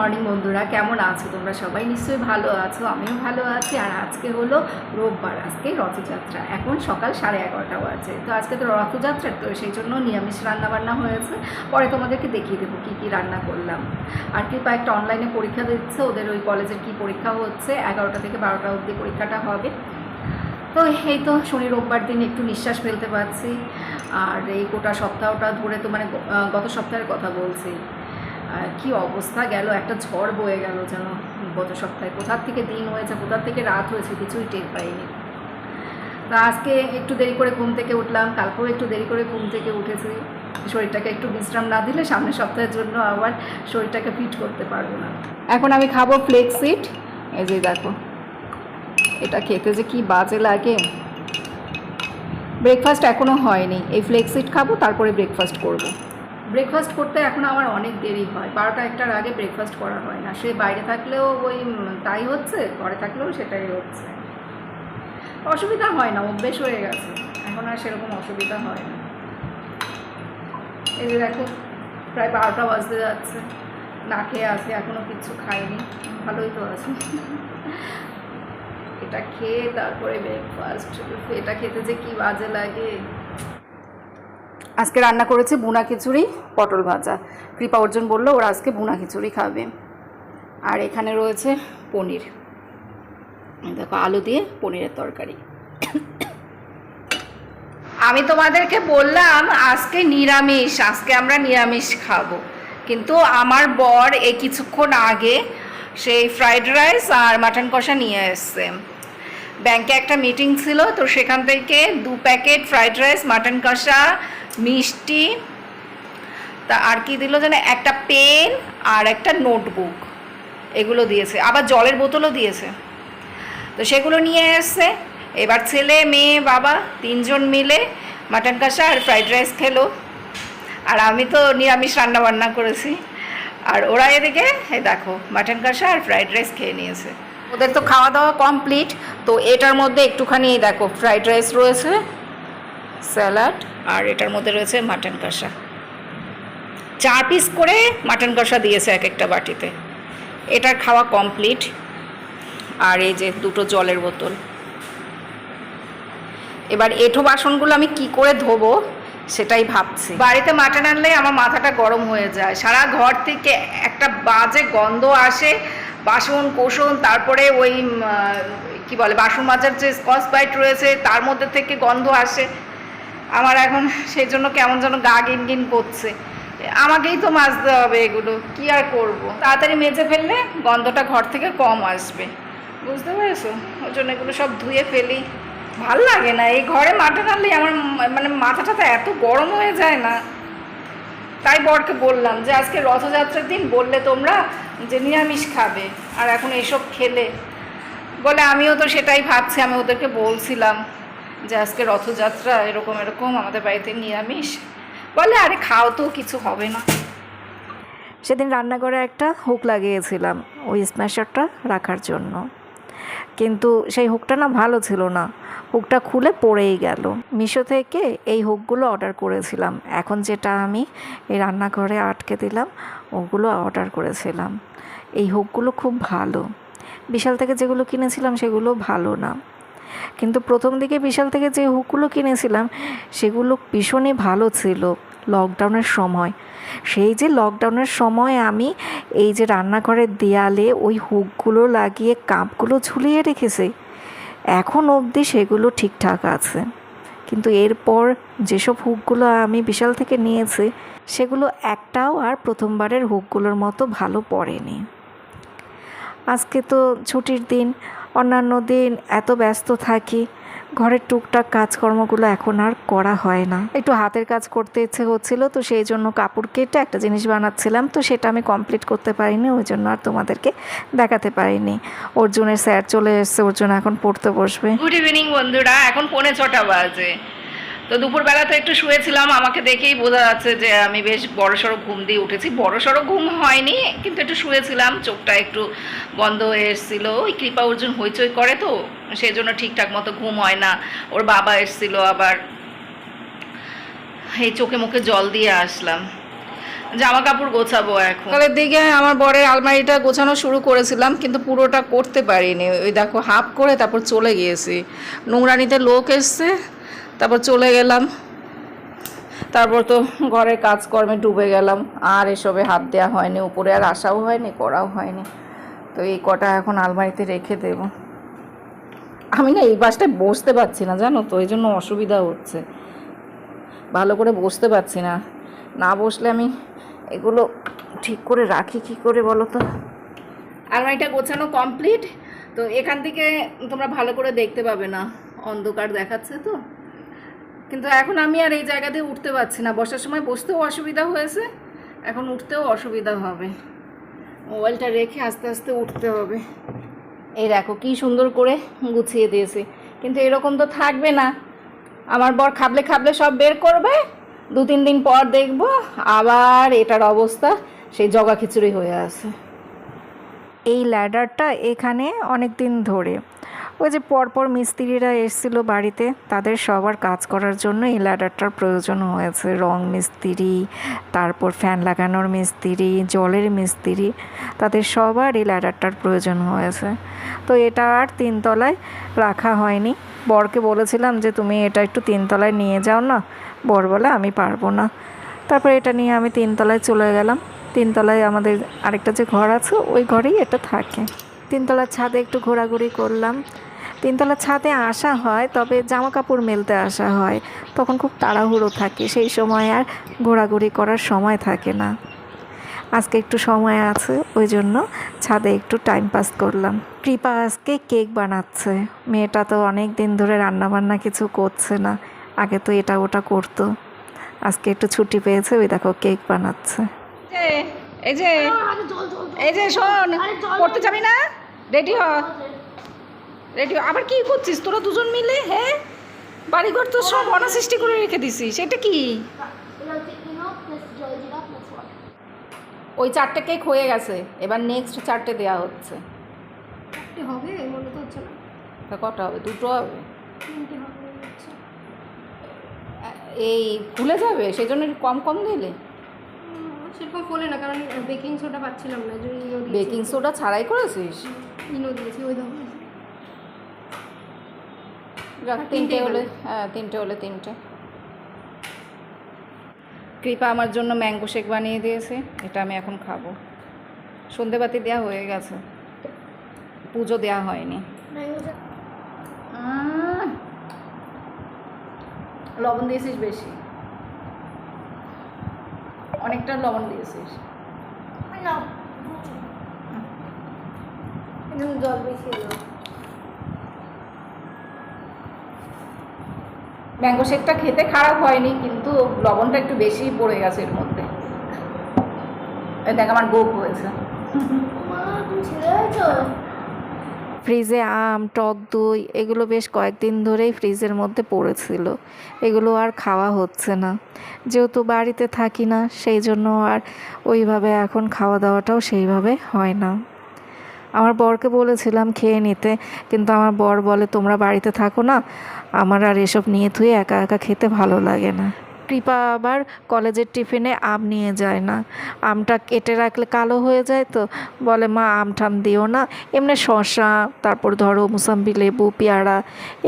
Morning বন্ধুরা, কেমন আছো? তোমরা সবাই নিশ্চয়ই ভালো আছো, আমিও ভালো আছি। আর আজকে হলো রোববার, আজকে রথযাত্রা। এখন সকাল সাড়ে এগারোটা বাজে। তো আজকে তো রথযাত্রা, তো সেই জন্য নিরামিষ রান্নাবান্না হয়েছে। পরে তোমাদেরকে দেখিয়ে দেবো কী কী রান্না করলাম। আর কি একটা অনলাইনে পরীক্ষা দিচ্ছে, ওদের ওই কলেজের কি পরীক্ষা হচ্ছে। এগারোটা থেকে বারোটা অবধি পরীক্ষাটা হবে। তো এই তো শনি রোববার দিন, একটু নিঃশ্বাস ফেলতে পারছি। আর এই গোটা সপ্তাহটা ধরে তো মানে গত সপ্তাহের কথা বলছি। আর কি অবস্থা গেল? একটা ঝড় বয়ে গেল যেন গত সপ্তাহে। কোথার থেকে দিন হয়েছে, কোথার থেকে রাত হয়েছে কিছুই টের পাইনি। তা আজকে একটু দেরি করে ঘুম থেকে উঠলাম, কালকেও একটু দেরি করে ঘুম থেকে উঠেছি। শরীরটাকে একটু বিশ্রাম না দিলে সামনের সপ্তাহের জন্য আবার শরীরটাকে ফিট করতে পারব না। এখন আমি খাব ফ্লেক্সিট এই যে দেখো, এটা খেতে যে কি বাজে লাগে। ব্রেকফাস্ট এখনও হয়নি। এই ফ্লেক্সিট খাব, তারপরে ব্রেকফাস্ট করব। ব্রেকফাস্ট করতে এখন আমার অনেক দেরি হয়। বারোটা একটার আগে ব্রেকফাস্ট করা হয় না। সে বাইরে থাকলেও ওই তাই হচ্ছে, ঘরে থাকলেও সেটাই হচ্ছে। অসুবিধা হয় না, অভ্যেস হয়ে গেছে। এখন আর সেরকম অসুবিধা হয় না। এই যে দেখো, প্রায় বারোটা বাজতে যাচ্ছে। না খেয়ে আসে এখনও কিচ্ছু খাইনি। ভালোই তো আছে। এটা খেয়ে তারপরে ব্রেকফাস্ট এটা খেতে যে কি বাজে লাগে। আজকে রান্না করেছে বুনা খিচুড়ি, পটল ভাজা। কৃপা অর্জুন বলল, ওরা আজকে বুনা খিচুড়ি খাবে। আর এখানে রয়েছে পনির। দেখো, আলু দিয়ে পনিরের তরকারি। আমি তোমাদেরকে বললাম, আজকে নিরামিষ, আজকে আমরা নিরামিষ খাব। কিন্তু আমার বর এই কিছুক্ষণ আগে সেই ফ্রাইড রাইস আর মাটন কষা নিয়ে এসছে। ব্যাংকে একটা মিটিং ছিল, তো সেখান থেকে দু প্যাকেট ফ্রাইড রাইস, মাটন কষা মিষ্টি, তা আর কি দিল যেন একটা পেন আর একটা নোটবুক। এগুলো দিয়েছে। আবার জলের বোতলও দিয়েছে। তো সেগুলো নিয়ে এসছে। এবার ছেলে, মেয়ে, বাবা তিনজন মিলে মাটন কষা আর ফ্রাইড রাইস খেলো। আর আমি তো নিরামিষ রান্না বান্না করেছি। আর ওরা এদিকে দেখো, মাটন কষা আর ফ্রাইড রাইস খেয়ে নিয়েছে। ওদের তো খাওয়া দাওয়া কমপ্লিট। তো এটার মধ্যে একটুখানি দেখো, ফ্রাইড রাইস রয়েছে। স্যালাড। আর এটার মধ্যে রয়েছে মাটন কষা। চার পিস করে মাটন কষা দিয়েছে এক একটা বাটিতে। এটার খাওয়া কমপ্লিট। আর এই যে দুটো জলের বোতল। এবার এঁঠো বাসনগুলো আমি কি করে ধোবো সেটাই ভাবছি। বাড়িতে মাটন আনলে আমার মাথাটা গরম হয়ে যায়। সারা ঘর থেকে একটা বাজে গন্ধ আসে। বাসন কোসন তারপরে ওই কি বলে, বাসন মাজার যে স্কচ বাইট রয়েছে, তার মধ্যে থেকে গন্ধ আসে। আমার এখন সেই জন্য কেমন যেন গা গিন করছে। আমাকেই তো মাজতে হবে এগুলো, কি আর করব? তাড়াতাড়ি মেজে ফেললে গন্ধটা ঘর থেকে কম আসবে। বুঝতে পেরেছ? ওই জন্য এগুলো সব ধুয়ে ফেলি। ভালো লাগে না, এই ঘরে মাঠে টানলে আমার মানে মাথাটা তো এত গরম হয়ে যায় না। তাই বরকে বললাম যে, আজকে রথযাত্রার দিন বললে তোমরা যে নিরামিষ খাবে, আর এখন এইসব খেলে। বলে, আমিও তো সেটাই ভাবছি, আমি ওদেরকে বলছিলাম। যে আজকে রথযাত্রা এরকম এরকম আমাদের বাড়িতে নিরামিষ। বলে, আরে, খাও তো, কিছু হবে না। সেদিন রান্নাঘরে একটা হুক লাগিয়েছিলাম, ওই স্ম্যাশারটা রাখার জন্য। কিন্তু সেই হুকটা না ভালো ছিল না। হুকটা খুলে পড়েই গেল। মিশো থেকে এই হুকগুলো অর্ডার করেছিলাম। এখন যেটা আমি এই রান্নাঘরে আটকে দিলাম, ওগুলো অর্ডার করেছিলাম। এই হুকগুলো খুব ভালো। বিশাল থেকে যেগুলো কিনেছিলাম, সেগুলো ভালো না। কিন্তু প্রথম দিকে বিশাল থেকে যে হুকগুলো কিনেছিলাম, সেগুলো ভীষণই ভালো ছিল লকডাউনের সময়। সেই যে লকডাউনের সময় আমি এই যে রান্নাঘরের দেয়ালে ওই হুকগুলো লাগিয়ে কাপগুলো ঝুলিয়ে রেখেছি, এখন অবধি সেগুলো ঠিকঠাক আছে। কিন্তু এরপর যেসব হুকগুলো আমি বিশাল থেকে নিয়েছি, সেগুলো একটাও আর প্রথমবারের হুকগুলোর মতো ভালো পড়েনি। আজকে তো ছুটির দিন অন্যান্য দিন এত ব্যস্ত থাকি, ঘরের টুকটাক কাজকর্মগুলো এখন আর করা হয় না। একটু হাতের কাজ করতে ইচ্ছে হচ্ছিল, তো সেই জন্য কাপড় কেটে একটা জিনিস বানাচ্ছিলাম, তো সেটা আমি কমপ্লিট করতে পারিনি, ওই জন্য আর তোমাদেরকে দেখাতে পারিনি। অর্জুনের স্যার চলে এসছে, অর্জুন এখন পড়তে বসবে। গুড ইভিনিং বন্ধুরা, এখন পৌনে ছটা বাজে। তো দুপুরবেলা তো একটু শুয়েছিলাম, আমাকে দেখেই বোঝা যাচ্ছে যে আমি বেশ বড়সড় ঘুম দিয়ে উঠেছি। বড়সড় ঘুম হয়নি, কিন্তু একটু শুয়েছিলাম, চোখটা একটু বন্ধ হয়ে এসেছিল। ওই কৃপা অর্জুন হইচই করে তো সেই জন্য ঠিকঠাক মতো ঘুম হয় না। ওর বাবা এসেছিল আবার। এই চোখে মুখে জল দিয়ে আসলাম। জামা কাপড় গোছাবো এখন। সকালের দিকে আমার বরের আলমারিটা গোছানো শুরু করেছিলাম, কিন্তু পুরোটা করতে পারিনি। ওই দেখো, হাফ করে তারপর চলে গিয়েছি। নোংরানিতে লোক এসছে তারপর চলে গেলাম। তারপর তো ঘরের কাজকর্মে ডুবে গেলাম। আর এসবে হাত দেওয়া হয়নি, উপরে আর আসাও হয়নি, করাও হয়নি। তো এই কটা এখন আলমারিতে রেখে দেবো। আমি না এই বাসটায় বসতে পারছি না, জানো তো, এই জন্য অসুবিধা হচ্ছে। ভালো করে বসতে পারছি না। না বসলে আমি এগুলো ঠিক করে রাখি কি করে বলো তো? আলমারিটা গোছানো কমপ্লিট। তো এখান থেকে তোমরা ভালো করে দেখতে পাবে না। অন্ধকার দেখাচ্ছে তো। কিন্তু এখন আমি আর এই জায়গা দিয়ে উঠতে পারছি না। বসার সময় বসতেও অসুবিধা হয়েছে, এখন উঠতেও অসুবিধা হবে। মোবাইলটা রেখে আস্তে আস্তে উঠতে হবে। এই দেখো কি সুন্দর করে গুছিয়ে দিয়েছি। কিন্তু এরকম তো থাকবে না। আমার বর খাবলে খাবলে সব বের করবে, দু তিন দিন পর দেখব। আবার এটার অবস্থা, সেই জগা খিচুড়ি হয়ে আছে। এই ল্যাডারটা এখানে অনেক দিন ধরে। ওই যে পরপর মিস্ত্রিরা এসেছিল বাড়িতে, তাদের সবার কাজ করার জন্য এই ল্যাডারটার প্রয়োজন হয়েছে। রং মিস্ত্রি, তারপর ফ্যান লাগানোর মিস্ত্রি, জলের মিস্ত্রি, তাদের সবার এই ল্যাডারটার প্রয়োজন হয়েছে। তো এটা আর তিনতলায় রাখা হয়নি। বরকে বলেছিলাম যে, তুমি এটা একটু তিনতলায় নিয়ে যাও না। বর বলে, আমি পারব না। তারপর এটা নিয়ে আমি তিনতলায় চলে গেলাম। তিনতলায় আমাদের আরেকটা যে ঘর আছে, ওই ঘরেই এটা থাকে। তিনতলার ছাদে একটু ঘোরাঘুরি করলাম। তিনতলার ছাদে আসা হয়, তবে জামা কাপড় মেলতে আসা হয়। তখন খুব তাড়াহুড়ো থাকে, সেই সময় আর ঘোরাঘুরি করার সময় থাকে না। আজকে একটু সময় আছে, ওই জন্য ছাদে একটু টাইম পাস করলাম। কৃপা আজকে কেক বানাচ্ছে। মেয়েটা তো অনেক দিন ধরে রান্নাবান্না কিছু করছে না, আগে তো এটা ওটা করতো। আজকে একটু ছুটি পেয়েছে, ওই দেখো কেক বানাচ্ছে। এই যে এই যে শোন, পড়তে যাবি না? রেডি হ। রেডি আবার কি করছিস? তোরা দুজন মিলে? হ্যাঁ? বাড়িঘর তো সব অনাসৃষ্টি করে রেখে দিছিস। সেটা কি? ওই চারটে কেক হয়ে গেছে। এবার নেক্সট চারটে দেওয়া হচ্ছে। হবে মনে তো হচ্ছে না। তা কটা হবে? দুটো হবে? এই খুলে যাবে? সেই জন্য কম কম দিলে? সেরকম ফোলে না কারণ বেকিং সোডা পাচ্ছিলাম না বেকিং সোডা ছাড়াই করেছিস? ইনো দিয়েছি ওই ধরো যাক আর তিনটে হলে হ্যাঁ তিনটে হলে তিনটে। কৃপা আমার জন্য ম্যাঙ্গো শেক বানিয়ে দিয়েছে এটা আমি এখন খাব। সন্ধেবাতি দেওয়া হয়ে গেছে। পুজো দেওয়া হয়নি। লবণ দিয়েছিস বেশি। অনেকটা লবণ দিয়েছিস। জল বেশি ম্যাঙ্গো শেকটা খেতে খারাপ হয়নি কিন্তু লবণটা একটু বেশি পড়ে গেছে এর মধ্যে। দেখ আমার গোপ হয়েছে। ফ্রিজে আম টক দই এগুলো বেশ কয়েকদিন ধরেই ফ্রিজের মধ্যে পড়েছিল। এগুলো আর খাওয়া হচ্ছে না। যেহেতু বাড়িতে থাকি না সেই জন্য আর ওইভাবে এখন খাওয়া দাওয়াটাও সেইভাবে হয় না। আমার বরকে বলেছিলাম খেয়ে নিতে, কিন্তু আমার বর বলে, তোমরা বাড়িতে থাকো না, আমার আর এসব নিয়ে থুয়ে একা একা খেতে ভালো লাগে না। কৃপা আবার কলেজের টিফিনে আম নিয়ে যায় না। আমটা কেটে রাখলে কালো হয়ে যায় তো, বলে, মা, আম ঠাম দিও না। এমনি শশা তারপর ধরো, মুসাম্বি লেবু, পেয়ারা,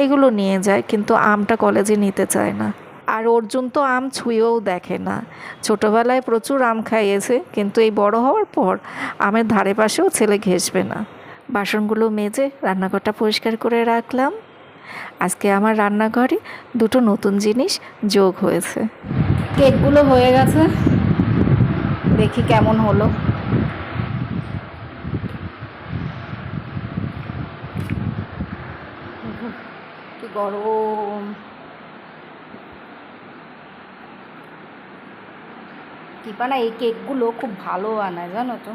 এগুলো নিয়ে যায়, কিন্তু আমটা কলেজে নিতে চায় না। আর অর্জুন তো আম ছুঁয়েও দেখে না। ছোটোবেলায় প্রচুর আম খাইয়েছে, কিন্তু এই বড় হওয়ার পর আমের ধারে পাশেও ছেলে ঘেসবে না। বাসনগুলো মেজে রান্নাঘরটা পরিষ্কার করে রাখলাম। আজকে আমার রান্নাঘরে দুটো নতুন জিনিস যোগ হয়েছে। কেকগুলো হয়ে গেছে। দেখি কেমন হলো। গরম। কিপা না এই কেকগুলো খুব ভালো বানায় জানো তো।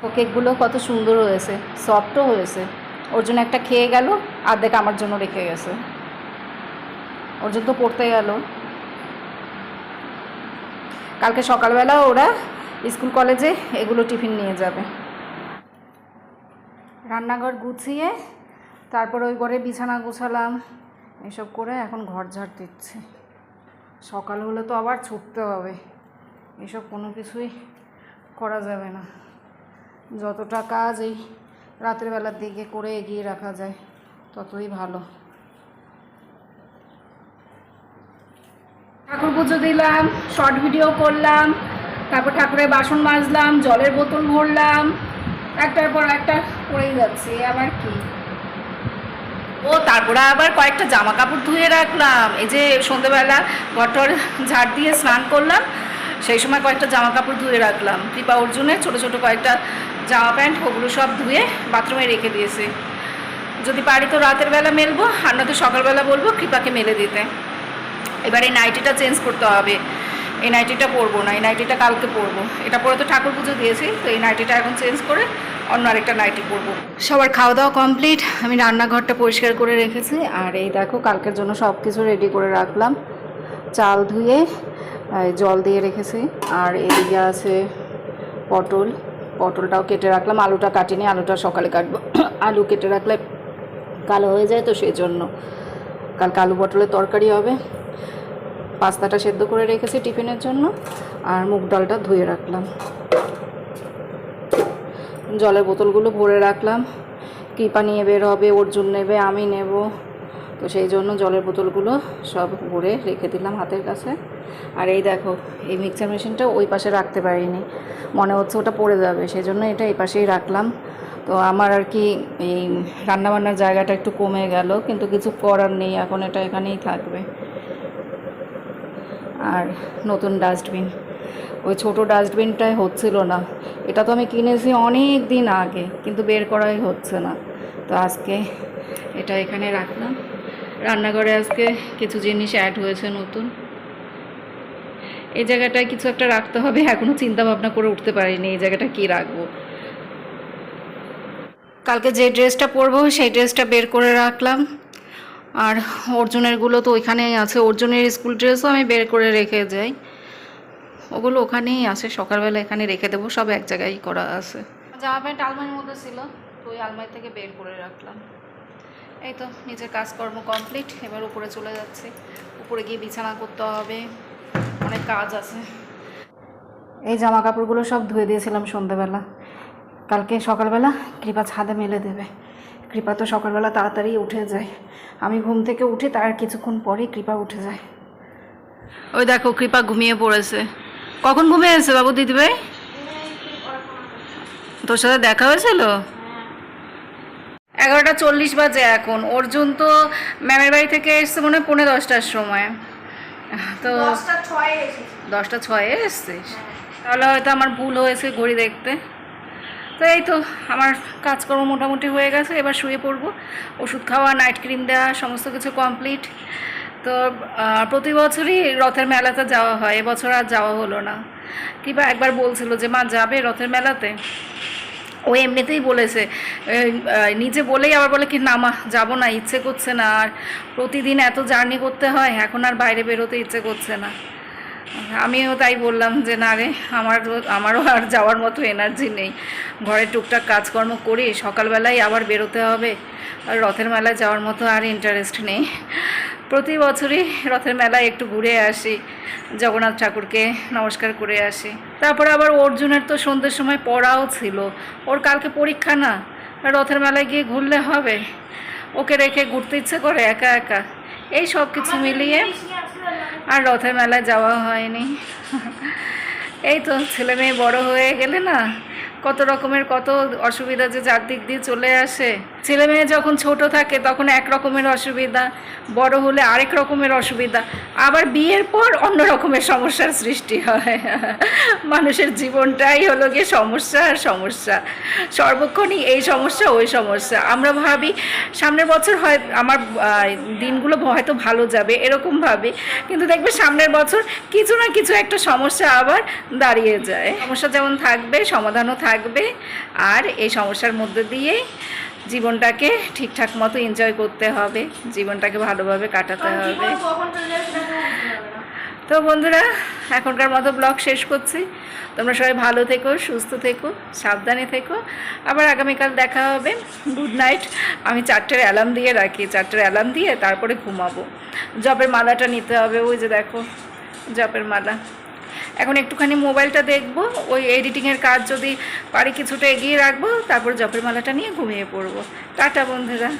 তো কেকগুলো কত সুন্দর হয়েছে সফটও হয়েছে। ওর জন্য একটা খেয়ে গেল, আর্ধেক আমার জন্য রেখে গেছে। ওর জন্য তো পড়তে গেল। কালকে সকালবেলা ওরা স্কুল কলেজে এগুলো টিফিন নিয়ে যাবে। রান্নাঘর গুছিয়ে তারপর ওই ঘরে বিছানা গোছালাম, এসব করে এখন ঘর ঝাড় দিচ্ছে। সকাল হলে তো আবার ছুটতে হবে, এসব কোনো কিছুই করা যাবে না। যতটা কাজ এই রাতের বেলার দিকে করে এগিয়ে রাখা যায়, ততই ভালো। ঠাকুর পুজো দিলাম, শর্ট ভিডিও করলাম, তারপর ঠাকুরের বাসন মাজলাম, জলের বোতল ভরলাম, একটার পর একটা করেই যাচ্ছি আবার কি? ও, তারপরে আবার কয়েকটা জামা কাপড় ধুয়ে রাখলাম। এই যে সন্ধেবেলা ঘটর ঝাড় দিয়ে স্নান করলাম, সেই সময় কয়েকটা জামা কাপড় ধুয়ে রাখলাম। কৃপা অর্জুনের ছোটো ছোটো কয়েকটা জামা প্যান্ট ওগুলো সব ধুয়ে বাথরুমে রেখে দিয়েছি। যদি পারি তো রাতের বেলা মেলবো, আর নয়তো সকালবেলা বলব কৃপাকে মেলে দিতে। এবার নাইটিটা চেঞ্জ করতে হবে। এই নাইটিটা পরবো না, এই নাইটিটা কালকে পরবো। এটা পরে তো ঠাকুর পুজো দিয়েছি, তো এই নাইটিটা এখন চেঞ্জ করে অন্য আরেকটা নাইটি পরবো। সবার খাওয়া দাওয়া কমপ্লিট আমি রান্নাঘরটা পরিষ্কার করে রেখেছি, আর এই দেখো কালকের জন্য সব কিছু রেডি করে রাখলাম। চাল ধুয়ে জল দিয়ে রেখেছি, আর এদিকে আছে পটল। পটলটাও কেটে রাখলাম, আলুটা কাটিনি, আলুটা সকালে কাটবো। আলু কেটে রাখলে কালো হয়ে যায় তো সেই জন্য। কালকে আলু পটলের তরকারি হবে। পাস্তাটা সেদ্ধ করে রেখেছি টিফিনের জন্য, আর মুগ ডালটা ধুয়ে রাখলাম। জলের বোতলগুলো ভরে রাখলাম। কৃপা নিয়ে বের হবে, অর্জুন নেবে, আমি নেব। তো সেই জন্য জলের বোতলগুলো সব ভরে রেখে দিলাম হাতের কাছে। আর এই দেখো, এই মিক্সার মেশিনটা ওই পাশে রাখতে পারিনি। মনে হচ্ছে ওটা পড়ে যাবে, সেই জন্য এটা এই পাশেই রাখলাম। তো আমার আর কি এই রান্নাবান্নার জায়গাটা একটু কমে গেল, কিন্তু কিছু করার নেই, এখন এটা এখানেই থাকবে। আর নতুন ডাস্টবিন। ওই ছোট ডাস্টবিনটাই হচ্ছিল না। এটা তো আমি কিনেছি অনেক দিন আগে, কিন্তু বের করাই হচ্ছে না। তো আজকে এটা এখানে রাখলাম। রান্নাঘরে আজকে কিছু জিনিস অ্যাড হয়েছে নতুন। এই জায়গাটায় কিছু একটা রাখতে হবে এখনও চিন্তা ভাবনা করে উঠতে পারিনি এই জায়গাটা কি রাখব। কালকে যে ড্রেসটা পরবো সেই ড্রেসটা বের করে রাখলাম। আর অর্জুনেরগুলো তো ওইখানেই আছে। অর্জুনের স্কুল ড্রেসও আমি বের করে রেখে যাই। ওগুলো ওখানেই আছে। সকালবেলা এখানে রেখে দেবো। সব এক জায়গায় করা আছে। জামা প্যান্ট আলমারির মধ্যে ছিল। তো ওই আলমারি থেকে বের করে রাখলাম। এই তো নিজের কাজকর্ম কমপ্লিট এবার উপরে চলে যাচ্ছে। উপরে গিয়ে বিছানা করতে হবে। অনেক কাজ আছে। এই জামা কাপড়গুলো সব ধুয়ে দিয়েছিলাম সন্ধেবেলা। কালকে সকালবেলা কৃপা ছাদে মেলে দেবে। কৃপা তো সকালবেলা তাড়াতাড়ি উঠে যায়। আমি ঘুম থেকে উঠি তার কিছুক্ষণ পরেই কৃপা উঠে যায়। ওই দেখো কৃপা ঘুমিয়ে পড়েছে। কখন ঘুমিয়েছে বাবু দিদিভাই তোর সাথে দেখা হয়েছিল? এগারোটা চল্লিশ বাজে এখন। অর্জুন তো ম্যামের বাড়ি থেকে এসছে মনে হয় পৌনে দশটার সময়। তো দশটা ছয়ে এসছিস? তাহলে হয়তো আমার ভুল হয়েছে ঘড়ি দেখতে। তো এই তো আমার কাজকর্ম মোটামুটি হয়ে গেছে, এবার শুয়ে পড়ব। ওষুধ খাওয়া নাইট ক্রিম দেওয়া, সমস্ত কিছু কমপ্লিট তো প্রতি বছরই রথের মেলাতে যাওয়া হয়, এবছর আর যাওয়া হলো না। কিংবা একবার বলছিল যে, মা, যাবে রথের মেলাতে? ও এমনিতেই বলেছে নিজে বলেই আবার বলে কি, না মা, যাব না, ইচ্ছে করছে না, আর প্রতিদিন এত জার্নি করতে হয়, এখন আর বাইরে বেরোতে ইচ্ছে করছে না। আমিও তাই বললাম যে না রে আমার আমারও আর যাওয়ার মতো এনার্জি নেই। ঘরে টুকটাক কাজকর্ম করি সকালবেলায় আবার বেরোতে হবে। আর রথের মেলায় যাওয়ার মতো আর ইন্টারেস্ট নেই। প্রতি বছরই রথের মেলায় একটু ঘুরে আসি জগন্নাথ ঠাকুরকে নমস্কার করে আসি। তারপরে আবার অর্জুনের তো সন্ধ্যের সময় পড়াও ছিল। ওর কালকে পরীক্ষা না রথের মেলায় গিয়ে ঘুরলে হবে। ওকে রেখে ঘুরতে ইচ্ছে করে একা একা। এই সব কিছু মিলিয়ে আর রথের মেলায় যাওয়া হয়নি। এই তো ছেলে মেয়ে বড় হয়ে গেলে না, কত রকমের কত অসুবিধা যে চারদিক দিয়ে চলে আসে। ছেলে মেয়ে যখন ছোট থাকে, তখন এক রকমের অসুবিধা, বড় হলে আরেক রকমের অসুবিধা। আবার বিয়ের পর অন্য রকমের সমস্যার সৃষ্টি হয়। মানুষের জীবনটাই হলো গিয়ে সমস্যা আর সমস্যা। সর্বক্ষণই এই সমস্যা, ওই সমস্যা। আমরা ভাবি, সামনের বছর হয়, আমার দিনগুলো হয়তো ভালো যাবে, এরকম ভাবি। কিন্তু দেখবে সামনের বছর কিছু না কিছু একটা সমস্যা আবার দাঁড়িয়ে যায়। সমস্যা যেমন থাকবে, সমাধানও থাকবে। আর এই সমস্যার মধ্যে দিয়েই জীবনটাকে ঠিকঠাক মতো এনজয় করতে হবে জীবনটাকে ভালোভাবে কাটাতে হবে। তো বন্ধুরা এখনকার মতো ব্লগ শেষ করছি। তোমরা সবাই ভালো থেকো সুস্থ থেকো সাবধানে থেকো। আবার আগামীকাল দেখা হবে। গুড নাইট আমি চারটের অ্যালার্ম দিয়ে রাখি চারটের অ্যালার্ম দিয়ে তারপরে ঘুমাবো। জবের মালাটা নিতে হবে ওই যে দেখো জবের মালা। এখন একটুখানি মোবাইলটা দেখব, ওই এডিটিংয়ের কাজ যদি পারি কিছুটা এগিয়ে রাখব, তারপর জপের মালাটা নিয়ে ঘুমিয়ে পড়ব। টাটা বন্ধুরা।